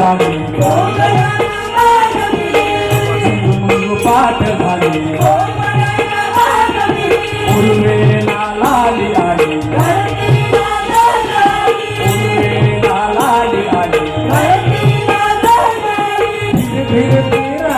Bye.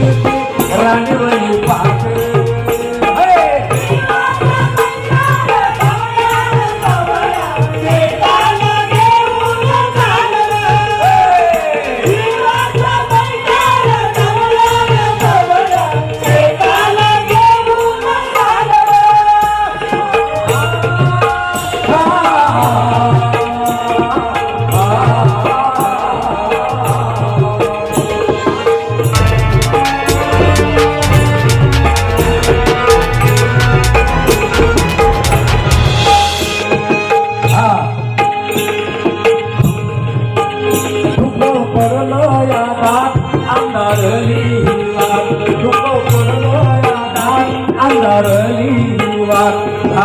Rani Rani Pani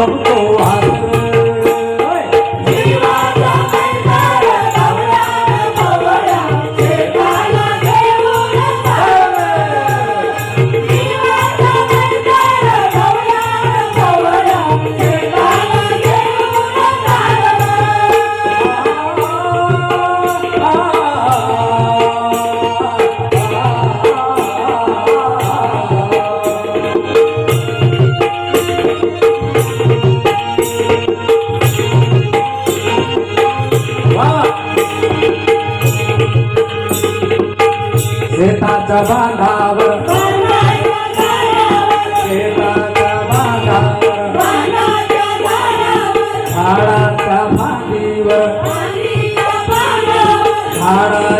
ভক্ত शेताचा बांधावर. झाडाच्या भांडीवर झाडा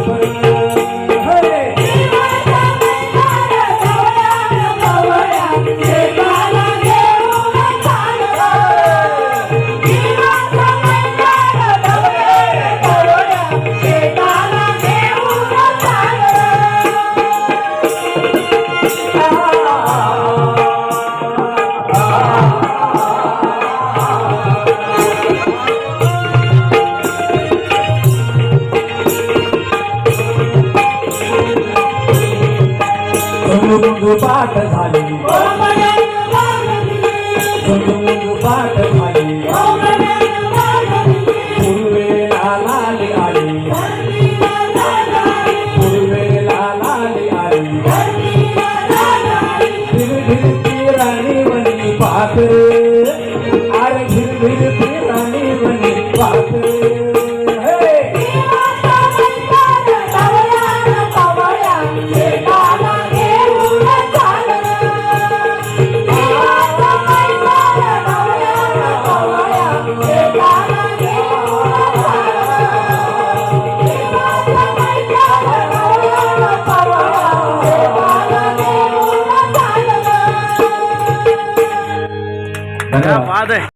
झुंजू पाठ झाली. झुंजू पाठ झाली. पूर्वेला लाली आली. पूर्वेला लाली आली. भिरभिरती राणी वनी पाठ 对